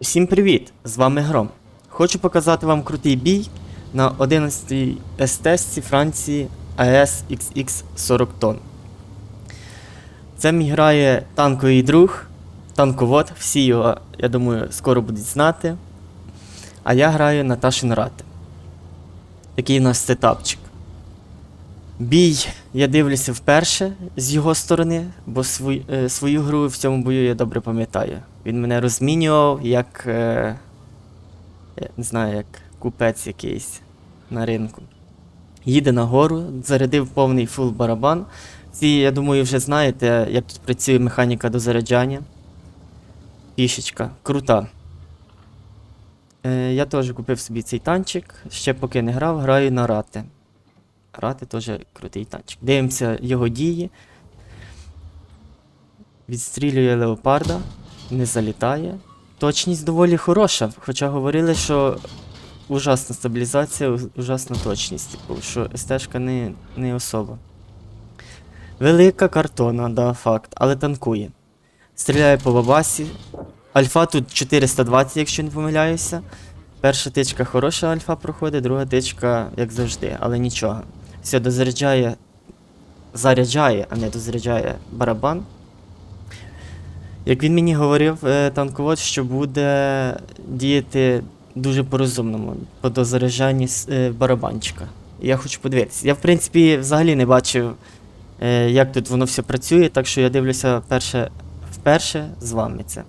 Всім привіт! З вами Гром. Хочу показати вам крутий бій на 11-й СТСці Франції АЕС XX 40 тонн. Це мій грає танковий друг, танковод, всі його, я думаю, скоро будуть знати. А я граю Наташин Рати. Такий нас сетапчик. Бій я дивлюся вперше з його сторони, бо свою, е, свою гру в цьому бою я добре пам'ятаю. Він мене розмінював як. Е, не знаю, як купець якийсь на ринку. Їде нагору, зарядив повний фул барабан. Всі, я думаю, вже знаєте, як тут працює механіка до заряджання. Пішечка. Крута. Е, я теж купив собі цей танчик. Ще поки не грав, граю на рати. Рати теж крутий танчик. Дивимося його дії. Відстрілює леопарда, не залітає. Точність доволі хороша, хоча говорили, що ужасна стабілізація, ужасна точність, типу, що СТ-шка не, не особа. Велика картона, да, факт, але танкує. Стріляє по бабасі. Альфа тут 420, якщо не помиляюся. Перша тичка хороша альфа проходить, друга тичка, як завжди, але нічого. Все, дозаряджає. Заряджає, а не дозаряджає барабан. Як він мені говорив, е, танковод, що буде діяти дуже по-розумному, по дозаряджанні е, барабанчика. Я хочу подивитися. Я, в принципі, взагалі не бачив, е, як тут воно все працює, так що я дивлюся перше, вперше з вами це.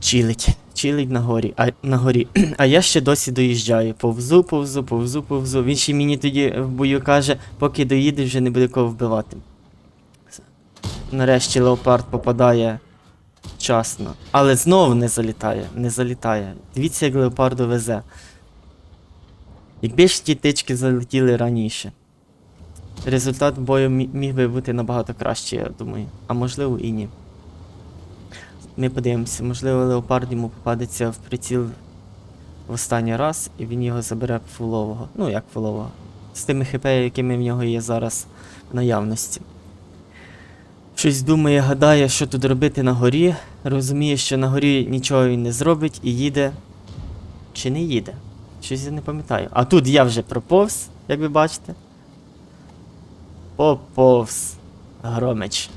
Чилить, чилить на горі, а, на горі. а я ще досі доїжджаю. Повзу, повзу, повзу, повзу. Він ще мені тоді в бою каже, поки доїдеш, вже не буде кого вбивати. Нарешті леопард попадає вчасно. Але знову не залітає, не залітає. Дивіться, як леопарду везе. Якби ж ті тички залетіли раніше. Результат бою міг би бути набагато кращий, я думаю. А можливо і ні. Ми подивимося, можливо, леопард йому попадеться в приціл в останній раз, і він його забере фулового. Ну, як фулового. З тими хп, якими в нього є зараз в наявності. Щось думає, гадає, що тут робити на горі. Розуміє, що на горі нічого він не зробить і їде. Чи не їде? Щось я не пам'ятаю. А тут я вже проповз, як ви бачите. Поповз. Громич.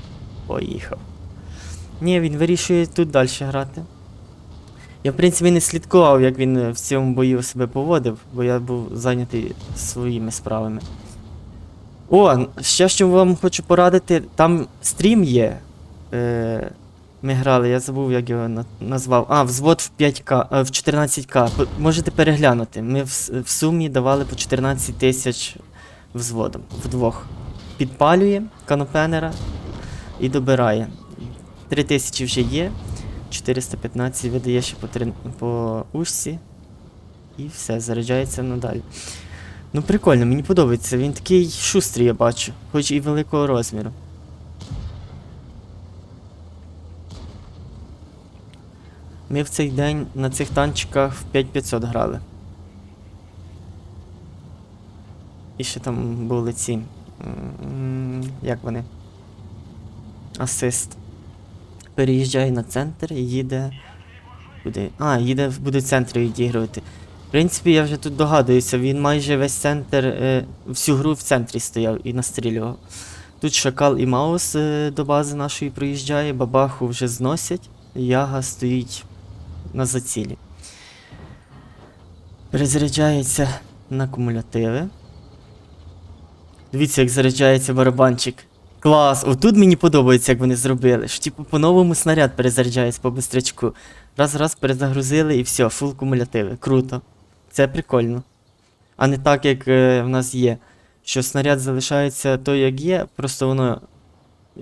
Поїхав. Ні, він вирішує тут далі грати. Я, в принципі, не слідкував, як він в цьому бою себе поводив, бо я був зайнятий своїми справами. О, ще що вам хочу порадити, там стрім є. Е, ми грали, я забув, як його на- назвав. А, взвод в 5К, е, в 14К. Можете переглянути. Ми в, в сумі давали по 14 тисяч взводом вдвох. Підпалює канопенера і добирає. 3 тисячі вже є. 415 видає ще по, три, по ушці. І все, заряджається надалі. Ну прикольно, мені подобається. Він такий шустрий, я бачу, хоч і великого розміру. Ми в цей день на цих танчиках в 5500 грали. І ще там були ці. Як вони? Асист. Переїжджає на центр і їде. Куди? А, їде, буде в центрі відігрувати. В принципі, я вже тут догадуюся, він майже весь центр, е, всю гру в центрі стояв і настрілював. Тут Шакал і Маус е, до бази нашої приїжджає, бабаху вже зносять, Яга стоїть на зацілі. Перезаряджається на кумулятиви. Дивіться, як заряджається барабанчик. Клас! Отут мені подобається, як вони зробили. Що типу по-новому снаряд перезаряджається по бистрячку. Раз раз перезагрузили і все, фул кумулятиви. Круто. Це прикольно. А не так, як е, в нас є. Що снаряд залишається той, як є, просто воно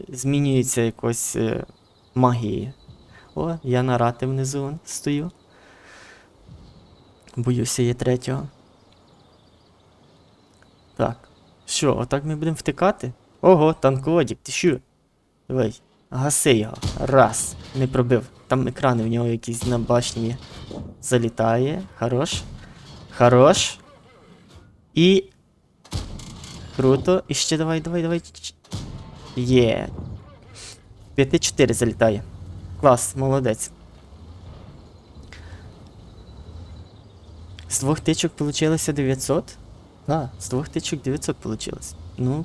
змінюється якось е, магією. О, я на рати внизу стою. Боюся є третього. Так. Що, отак ми будемо втикати? Ого, танкодік, ти що? Давай, гаси його. Раз. Не пробив. Там екрани в нього якісь на башні. Залітає. Хорош. Хорош. І. Круто. І ще давай, давай, давай. Є. 5-4 залітає. Клас, молодець. З двох тичок получилося 900? Так, з двох тичок 900 получилось. Ну,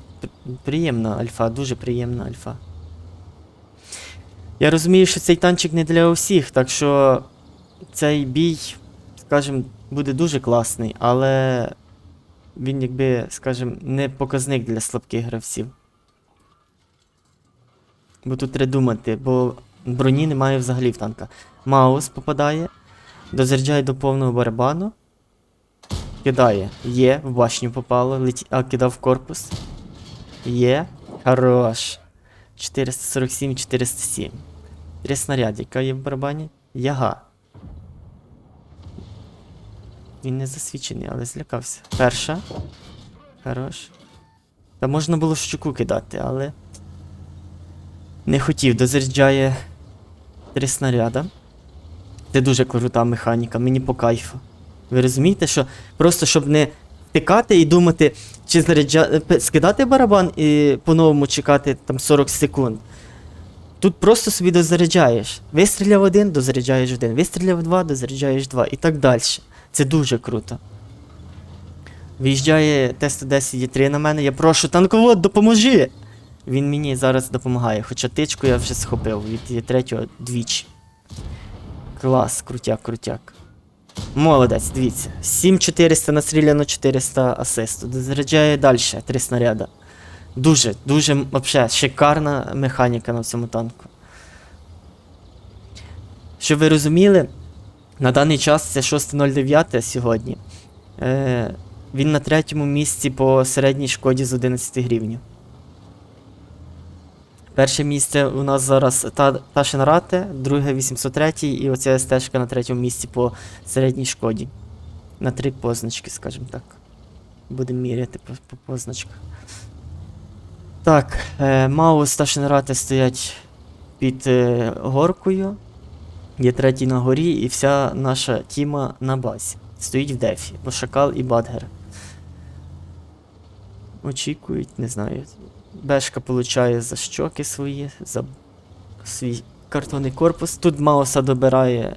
приємна альфа, дуже приємна альфа. Я розумію, що цей танчик не для усіх, так що цей бій, скажімо, буде дуже класний, але він, якби, скажімо, не показник для слабких гравців. Бо тут треба думати, бо броні немає взагалі в танка. Маус попадає, дозаряджає до повного барабану. Кидає. Є, в башню попало, леті... а кидав корпус. Є. Хорош. 447, 407. Три снаряди, яка є в барабані? Яга. Він не засвідчений, але злякався. Перша. Хорош. Та можна було щуку кидати, але. Не хотів, дозаряджає три снаряда. Це дуже крута механіка, мені по кайфу. Ви розумієте, що просто щоб не тикати і думати, чи заряджа... скидати барабан і по-новому чекати там 40 секунд. Тут просто собі дозаряджаєш. Вистріляв один, дозаряджаєш один. Вистріляв два, дозаряджаєш два. І так далі. Це дуже круто. Виїжджає Т-110 Є3 на мене, я прошу, танковод, допоможи! Він мені зараз допомагає, хоча тичку я вже схопив від третього двічі. Клас, крутяк, крутяк. Молодець, дивіться. 7400 настріляно 400 асисту. Дозаряджає далі, три снаряда. Дуже, дуже вообще шикарна механіка на цьому танку. Щоб ви розуміли, на даний час це 6.09 сьогодні. Е, він на третьому місці по середній шкоді з 11 гривень. Перше місце у нас зараз та, та Шенрате, друге 803 і оця стежка на третьому місці по середній шкоді. На три позначки, скажімо так. Будемо міряти по, по позначках. Так, е, Маус та Шенрате стоять під е, горкою. Є третій на горі, і вся наша тіма на базі. Стоїть в дефі, бо Шакал і Бадгер. Очікують, не знаю. Бешка получає за щоки свої, за свій картонний корпус. Тут Мауса добирає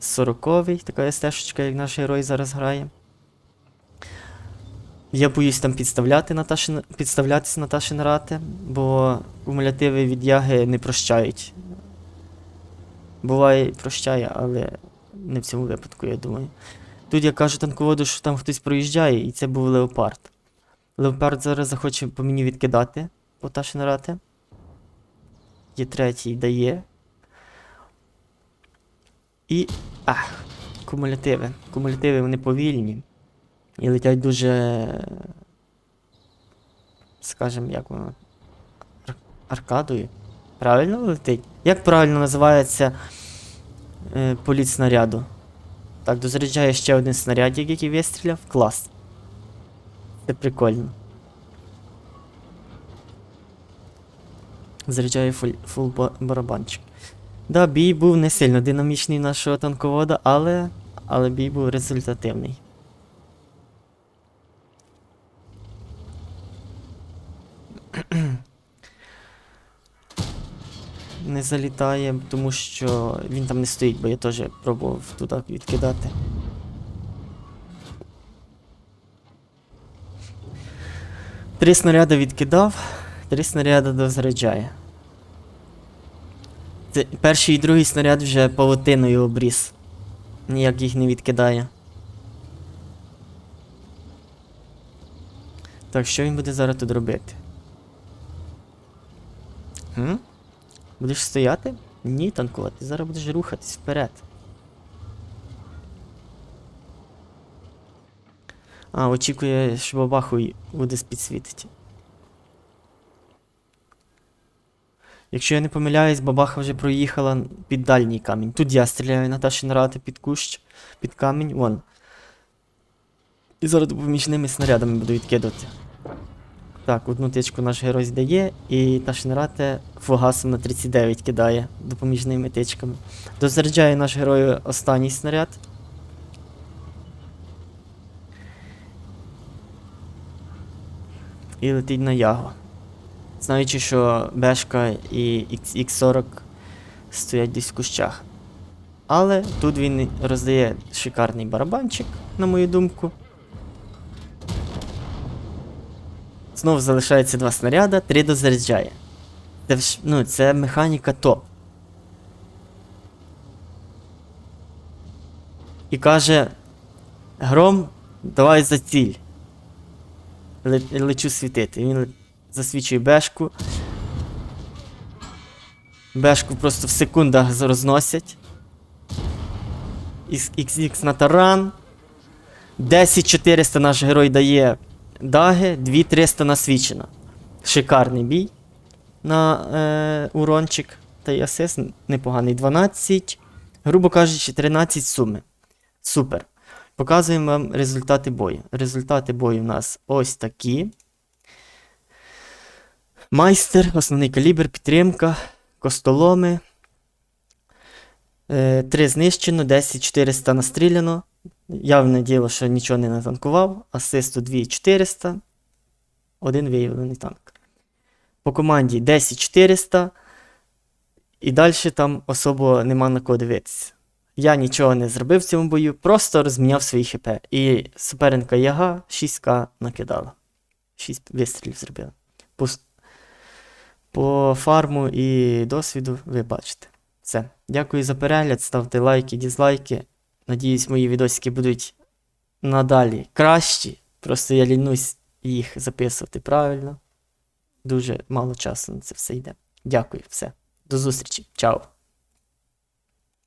40-й, така стежечка, як наш герой зараз грає. Я боюсь там підставляти Наташин... підставлятися на Рати, бо кумулятиви від яги не прощають. Буває, прощає, але не в цьому випадку, я думаю. Тут я кажу танководу, що там хтось проїжджає, і це був леопард. Леопард зараз захоче по мені відкидати по Ташинрати. Є третій дає. І. Ах, кумулятиви. Кумулятиви вони повільні. І летять дуже. Скажем, як воно. ар- Аркадою. Правильно летить? Як правильно називається е, політ снаряду? Так, дозаряджає ще один снарядик, який вистріляв. Клас. Це прикольно. Заряджає фуль, фул барабанчик. Да, бій був не сильно динамічний нашого танковода, але, але бій був результативний. Не залітає, тому що він там не стоїть, бо я теж пробував туди відкидати. Три снаряди відкидав, три снаряди дозаряджає. Перший і другий снаряд вже павутиною обріз. Ніяк їх не відкидає. Так, що він буде зараз тут робити? Хм? Будеш стояти? Ні, танкувати. Зараз будеш рухатись вперед. А, очікує, що бабаху й буде підсвітити. Якщо я не помиляюсь, бабаха вже проїхала під дальній камінь. Тут я стріляю на Ташин рати під кущ, під камінь, вон. І зараз допоміжними снарядами буду відкидувати. Так, одну тичку наш герой здає, і Ташинрате фугасом на 39 кидає допоміжними тичками. Дозаряджає наш герой останній снаряд. І летить на ягу. Знаючи, що Бешка і X- X40 стоять десь в кущах. Але тут він роздає шикарний барабанчик, на мою думку. Знову залишається два снаряда, три дозаряджає. Це, ну, це механіка топ. І каже: Гром, давай за ціль. Ле- лечу світити. Він засвічує бешку. Бешку просто в секундах розносять. XX на таран. 10400 наш герой дає даги, 2300 насвічено. Шикарний бій на е, урончик. Та й асист непоганий. 12, грубо кажучи, 13 суми. Супер. Показуємо вам результати бою. Результати бою у нас ось такі. Майстер, основний калібр, підтримка, костоломи. Е, 3 знищено, 10 400 настріляно. Явне діло, що нічого не натанкував. Асисту 2400. Один виявлений танк. По команді 10 400. І далі там особо нема на кого дивитися. Я нічого не зробив в цьому бою, просто розміняв свої хп. І суперника Яга 6к накидала. 6 вистрілів зробила. По, по фарму і досвіду ви бачите. Все. Дякую за перегляд, ставте лайки, дізлайки. Надіюсь, мої відосики будуть надалі кращі. Просто я лінусь їх записувати правильно. Дуже мало часу на це все йде. Дякую, все. До зустрічі. Чао.